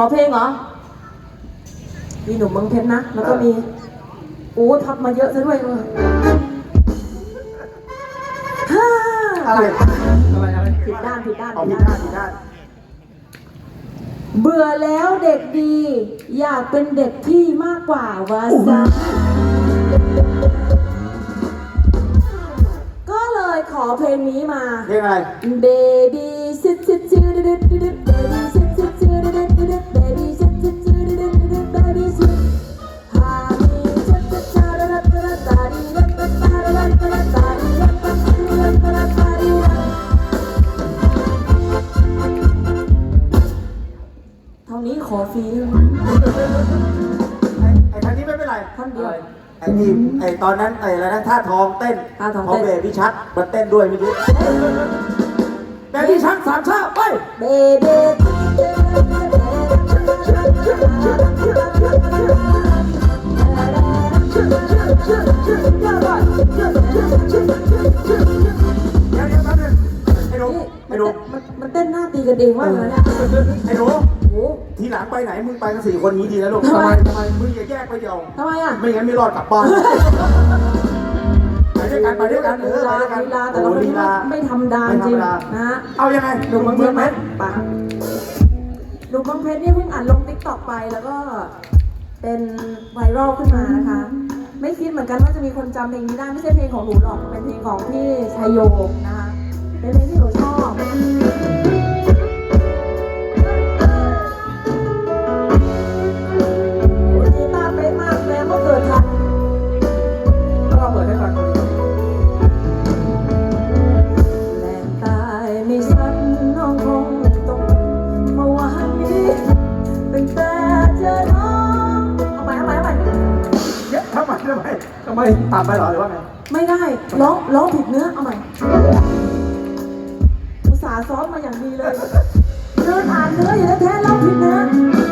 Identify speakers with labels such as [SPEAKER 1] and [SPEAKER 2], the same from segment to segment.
[SPEAKER 1] อเพลงเหรอ มีหนุ่มเมืองเพชรนะ แล้วก็มีโอ้ทับมาเยอะซะด้วยเออฮ่า
[SPEAKER 2] อะไรอะไรอะไร
[SPEAKER 1] ผิดด้านผิดด้าน
[SPEAKER 2] เอา
[SPEAKER 1] ผิ
[SPEAKER 2] ผิ
[SPEAKER 1] ด
[SPEAKER 2] ด
[SPEAKER 1] ด้า
[SPEAKER 2] ด้านนผิดด้าน
[SPEAKER 1] เบื่อแล้วเด็กดี อยากเป็นเด็กพี่มากกว่าวาซาก็เลยขอเพลงนี้มา
[SPEAKER 2] เพลงอะไร
[SPEAKER 1] Baby sit sit sit sit sit sit baby sit sit sit ท่านี้ขอฟรี
[SPEAKER 2] ไอ้ไอ้ทางนี้ไม่เป็นไร
[SPEAKER 1] ท่อนเดียว
[SPEAKER 2] ไอ้นี่ไอ้ตอนนั้นไอ้อะไรนะท่าทองเต้น
[SPEAKER 1] ท่าทองเต้น
[SPEAKER 2] เบบี้ชักมันเต้นด้วยเมื่อกี้เบบี้ชักสามชาไป
[SPEAKER 1] Baby
[SPEAKER 2] ไอ้หนูไอ้หนู
[SPEAKER 1] มันมันเต้นหน้าตีกันเองมากเลยเนี่ย
[SPEAKER 2] ไอ้หนู
[SPEAKER 1] โอ้
[SPEAKER 2] ทีหลังไปไหนมึงไปกันสี่คนนี้ดีแล้วลูก
[SPEAKER 1] ทำไม
[SPEAKER 2] ทำไมมึงอย่าแยกไปเดียว
[SPEAKER 1] ทำไมอะ
[SPEAKER 2] ไม่งั้นไม่รอดกลับบ้านไปด้วยกันไปด้วยกันเออ
[SPEAKER 1] ลี
[SPEAKER 2] ไป
[SPEAKER 1] ลา
[SPEAKER 2] ด้วยกัน
[SPEAKER 1] ลีลาแต่ละคน
[SPEAKER 2] โอ้ลี
[SPEAKER 1] นี่
[SPEAKER 2] ลา
[SPEAKER 1] ไม่ธรรมดาจ
[SPEAKER 2] ไม่ธร
[SPEAKER 1] ริ
[SPEAKER 2] รงมดา
[SPEAKER 1] นะฮะ
[SPEAKER 2] เอายังไง
[SPEAKER 1] หนุ่มบางเพ
[SPEAKER 2] เมื
[SPEAKER 1] ช
[SPEAKER 2] อง
[SPEAKER 1] ร
[SPEAKER 2] ไหม
[SPEAKER 1] ปะ หนุ่มบางเพชรเนี่ยเพิ่งอ่านลงติ๊กต็อกไปแล้วก็เป็นไวรัลขึ้นมานะคะ ไม่คิดเหมือนกันว่าจะมีคนจำเพลงนี้ได้ไม่ใช่เพลงของหนูหรอกเป็นเพลงของพี่ชัยโยนะคะเป็นเพลงที่หนูชอบ ทำ
[SPEAKER 2] ไมทำไมตามไปเหรอหรือว่าไง
[SPEAKER 1] ไม่ได้ร้องร้องผิดเนื้อเอาใหม่อุตส่าห์ซ้อมมาอย่างดีเลยเดินอ่านเนื้ออยู่แท้ๆร้องผิดเนื้อ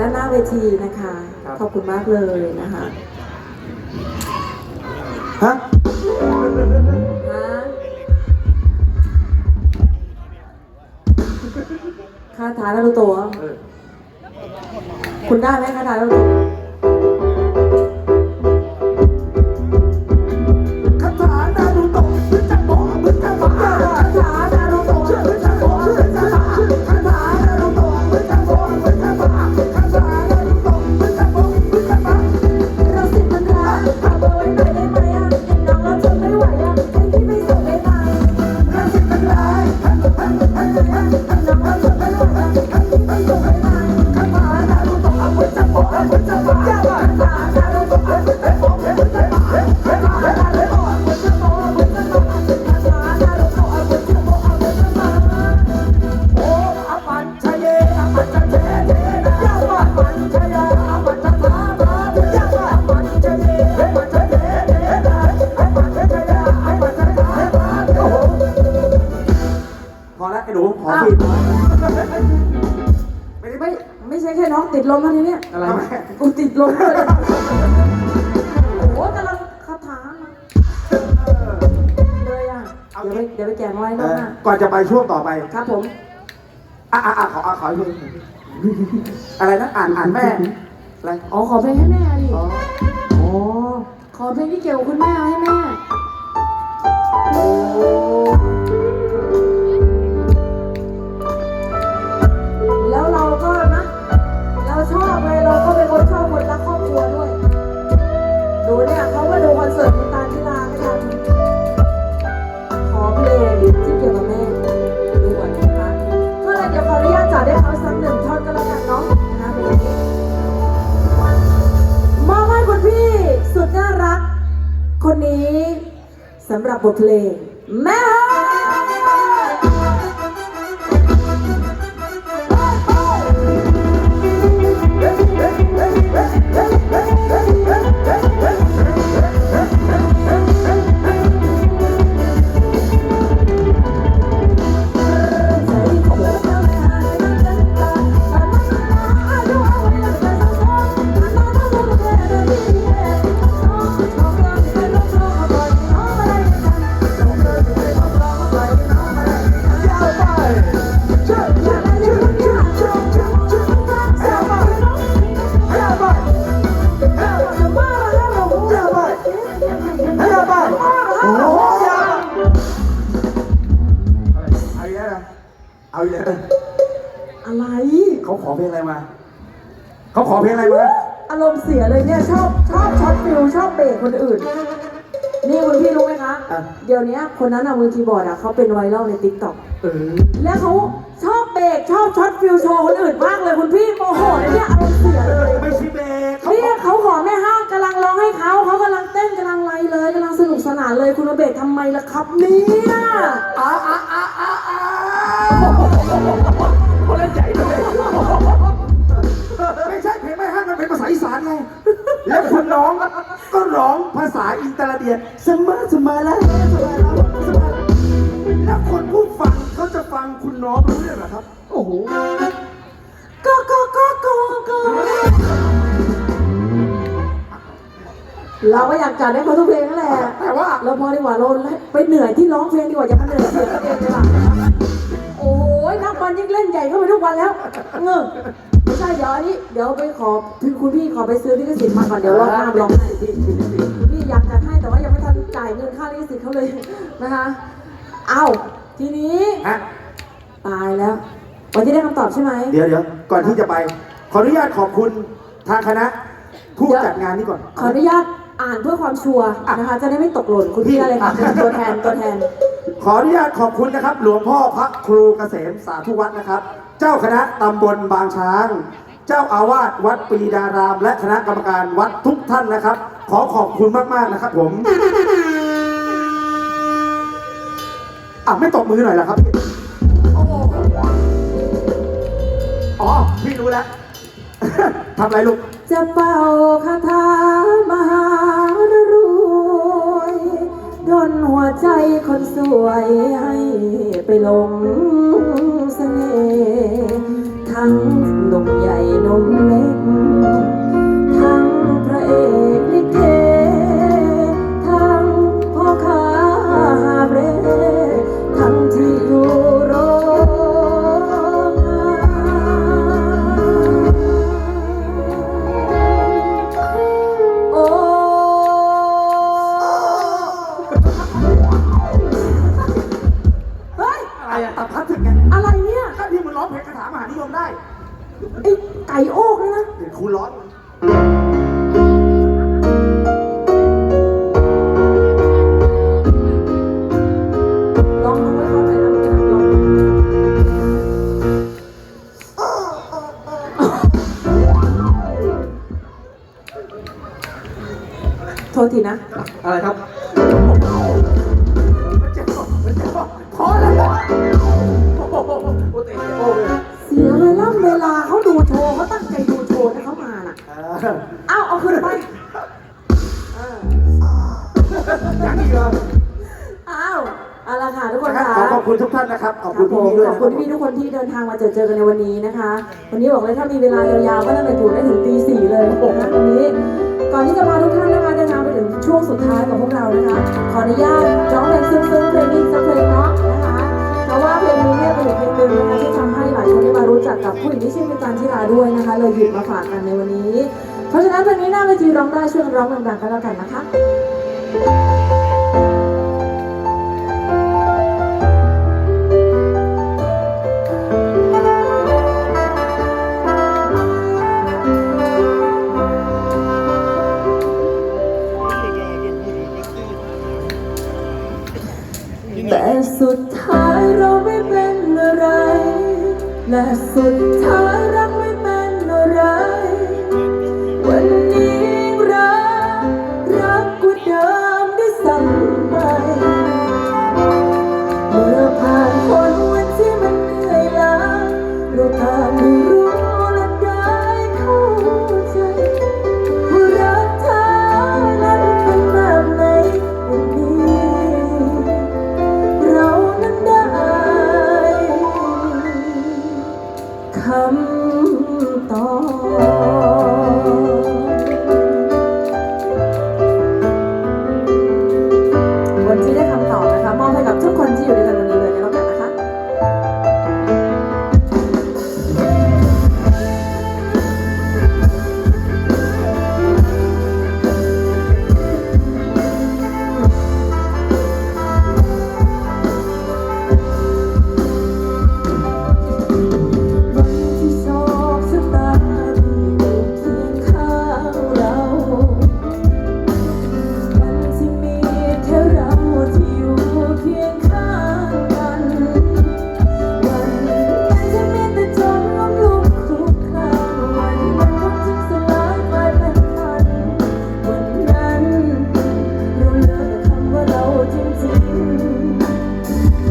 [SPEAKER 1] ด้านหน้าเวทีนะคะ
[SPEAKER 2] ครับ
[SPEAKER 1] ขอบคุณมากเลยนะคะ
[SPEAKER 2] ฮะ
[SPEAKER 1] ฮะคาถานารุโตะ
[SPEAKER 2] เออ
[SPEAKER 1] คุณได้ไหมคาถานารุโตะ ได้ไม่ไม่ใช่
[SPEAKER 2] แค่
[SPEAKER 1] น้องติดลมเท่านี้เนี่ย
[SPEAKER 2] อะไร
[SPEAKER 1] กูติดลมด้วยโอ้โหกำลังคาถามาเลยอะเดี๋ยวไปเดี๋ยวไปแกะไว้
[SPEAKER 2] เอ
[SPEAKER 1] น้อง
[SPEAKER 2] อ
[SPEAKER 1] อะ
[SPEAKER 2] ก่อนจะไปช่วงต่อไป
[SPEAKER 1] ครับผม
[SPEAKER 2] อะอะอะขออะขออีกทีอะไรนะ อ่านอ่านแม่ อะไร
[SPEAKER 1] อ๋อขอเพลงให้แม่ดิ
[SPEAKER 2] อ๋ออ๋อ
[SPEAKER 1] ขอเพลงที่เกี่ยวกับคุณแม่ให้แม่
[SPEAKER 2] โอ้
[SPEAKER 1] คนนี้สำหรับบทเพลงแม่
[SPEAKER 2] เอาอีกแล้วนะ
[SPEAKER 1] อะไร
[SPEAKER 2] เขาขอเพลงอะไรมา เขาขอเพลงอะไรมา
[SPEAKER 1] อารมณ์เสียเลยเนี่ยชอบชอบช็อตฟิลชอบเบรกคนอื่น นี่คุณพี่รู้ไหมคะ
[SPEAKER 2] อะ
[SPEAKER 1] เดี๋ยวนี้คนนั้นอะมือคีย์บอร์ดอะเขาเป็นไวรัลในติ๊กต็อก
[SPEAKER 2] เออ
[SPEAKER 1] และเขาชอบเบรกชอบช็อตฟิลโชว์คนอื่นมากเลยคุณพี่โมโหเลยเนี่ยอารมณ์เสียเลย
[SPEAKER 2] ไม่ใช่เบรกเขา
[SPEAKER 1] เนี่ยเขาขอแม่ห้างกำลังร้องให้เขาเขากำลังเต้นกำลังไลเลย กำลังสนุกสนานเลยคุณมาเบรกทำไมล่ะครับเนี่ย
[SPEAKER 2] อ้าอ้าอ้าอ้าอ้าคนเล่นใหญ่เลยไม่ใช่เพลงไม่ห้ามมันเป็นภาษาอีสานไง แล้วคุณน้องก็ร้องภาษาอินเตอร์เดียนเสมอเสมอแล้วเสมอแล้วเสมอแล้วแล้วคนผู้ฟังเขาจะฟังคุณน้องรู้เรื่องเหรอครับ โอ้โห
[SPEAKER 1] ก็ก็ก็ก็ก็เราก็อยากจัดให้เขาทุกเพลงนั่นแหละ
[SPEAKER 2] แต่ว่า
[SPEAKER 1] เราพอดีกว่าเราไปเหนื่อยที่ร้องเพลงดีกว่าอย่ามาเหนื่อยเสียงตัวเองเลยล่ะโอ้ยนักบอลยิ่งเล่นใหญ่เข้าไปทุกวันแล้วเงือไม่ใช่เดี๋ยวอันนี้เดี๋ยวไปขอพี่คุณพี่ขอไปซื้อลิขสิทธิ์มาก่อนเดี๋ยวรอบหน้าร้องให้พี่อยากจัดให้แต่ว่ายังไม่ทันจ่ายเงินค่าลิขสิทธิ์เขาเลยนะคะเอาทีนี้
[SPEAKER 2] ฮะ
[SPEAKER 1] ตายแล้ววันที่ได้คำตอบใช่ไหม
[SPEAKER 2] เดี๋ยวเดี๋ยวก่อนที่จะไป ขออนุญาตขอบคุณทางคณะผู้จัดงานนี้ก่อน
[SPEAKER 1] ขออนุญาต อ่านเพื่อความชัวร์นะคะ จะได้ไม่ตกหล่นคุณพี่อะไรคะเป็นตัวแทนตัวแทน
[SPEAKER 2] ขออนุญาตขอบคุณนะครับ หลวงพ่อพระครูเกษมสาธุวัฒน์นะครับ เจ้าคณะตำบลบางช้าง เจ้าอาวาสวัดปรีดาราม และคณะกรรมการวัดทุกท่านนะครับ ขอขอบคุณมากๆนะครับ ผมอะไม่ตบมือหน่อยเหรอครับพี่โอ้โหอ๋อพี่รู้แล้ว ทำอะไรลูก
[SPEAKER 1] จะเป่าคาถามหารวย ดนหัวใจคนสวยให้ไปหลงเสน่ห์ทั้งหนุ่มใหญ่หนุ่มเล็ก ไอ้ไก่โอกเลยนะ
[SPEAKER 2] เดี๋ยวครูร้อน
[SPEAKER 1] นนะ
[SPEAKER 2] ครับ
[SPEAKER 1] ข
[SPEAKER 2] อบ
[SPEAKER 1] ค
[SPEAKER 2] คุรัณ
[SPEAKER 1] บผม
[SPEAKER 2] พี่ๆด้วย
[SPEAKER 1] ขอบ
[SPEAKER 2] นะ
[SPEAKER 1] คุณพี่ทุกคนที่เดินทางมาเจอเจอกันในวันนี้นะคะ วันนี้บอกเลยถ้ามีเวลายาวๆก็ตั้งแต่อยู่ได้ถึงตีสี่เลยนะคะวันนี้ ก่อนที่จะพาทุกท่านนะคะเดินทางไปถึงช่วงสุดท้ายของพวกเรานะคะ ขออนุญาตร้องเพลงซึ้งๆเพลงนี้สักเพลงเนาะนะคะ เพราะว่าเพลงนี้เนี่ยเป็นอีกเพลงหนึ่งนะคะที่ทำให้หลายคนได้มารู้จักกับผู้หญิงที่ชื่อเป็นจันทิราด้วยนะคะ เลยหยิบมาฝากกันในวันนี้ เพราะฉะนั้นเพลงนี้หน้าเวทีร้องได้ช่วยกันร้องดังๆกันแล้วกันนะคะ